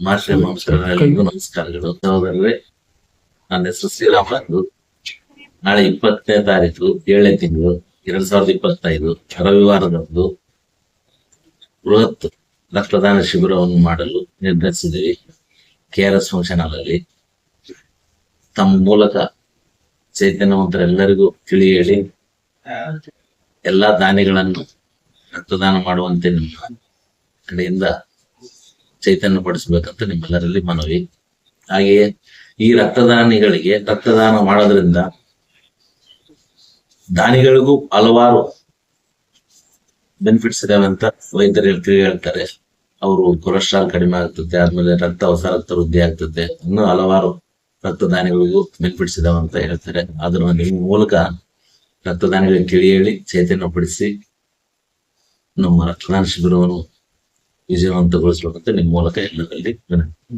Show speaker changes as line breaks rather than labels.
Master ನಮಸ್ಕಾರ ಎಲ್ರಿಗೂ ನಮಸ್ಕಾರಗಳು ಸಹೋದರರೇ ನನ್ನ ಹೆಸರು ಶ್ರೀರಾಮು ನಾಳೆ ಇಪ್ಪತ್ತನೇ ತಾರೀಕು ಏಳನೇ ತಿಂಗಳು ಎರಡ್ ಸಾವಿರದ ಇಪ್ಪತ್ತೈದು ರವಿವಾರದಂದು ಬೃಹತ್ ರಕ್ತದಾನ ಶಿಬಿರವನ್ನು ಮಾಡಲು ನಿರ್ಧರಿಸಿದ್ದೀವಿ ಕೆ ಆರ್ ಎಸ್ ಫಂಕ್ಷನ್ ಹಾಲಲ್ಲಿ ತಮ್ಮ ಮೂಲಕ ಚೈತನ್ಯವಂತರೆಲ್ಲರಿಗೂ ತಿಳಿ ಹೇಳಿ ಎಲ್ಲಾ ದಾನಿಗಳನ್ನು ರಕ್ತದಾನ ಮಾಡುವಂತೆ ನಿಮ್ಮ ಕಡೆಯಿಂದ ಚೈತನ್ಯ ಪಡಿಸ್ಬೇಕಂತ ನಿಮ್ಮೆಲ್ಲರಲ್ಲಿ ಮನವಿ. ಹಾಗೆಯೇ ಈ ರಕ್ತದಾನಿಗಳಿಗೆ, ರಕ್ತದಾನ ಮಾಡೋದ್ರಿಂದ ದಾನಿಗಳಿಗೂ ಹಲವಾರು ಬೆನಿಫಿಟ್ಸ್ ಇದಾವೆ ಅಂತ ವೈದ್ಯರು ಹೇಳ್ತೀವಿ ಹೇಳ್ತಾರೆ. ಅವರು ಕೊಲೆಸ್ಟ್ರಾಲ್ ಕಡಿಮೆ ಆಗ್ತದೆ, ಆದ್ಮೇಲೆ ರಕ್ತ, ಹೊಸ ರಕ್ತ ವೃದ್ಧಿ ಆಗ್ತದೆ. ಇನ್ನೂ ಹಲವಾರು ರಕ್ತದಾನಿಗಳಿಗೂ ಬೆನಿಫಿಟ್ಸ್ ಇದಾವೆ ಅಂತ ಹೇಳ್ತಾರೆ. ಆದ್ರೂ ನಿಮ್ಮ ಮೂಲಕ ರಕ್ತದಾನಿಗಳಿಗೆ ತಿಳಿ ಹೇಳಿ ಚೈತನ್ಯ ಪಡಿಸಿ ನಮ್ಮ ರಕ್ತದಾನ ಶಿಬಿರವನ್ನು ವಿಜಯವಂತಗೊಳಿಸಬೇಕಂತ ನಿಮ್ಮ ಮೂಲಕ ಎಲ್ಲರಲ್ಲಿ ವಿನಂತಿ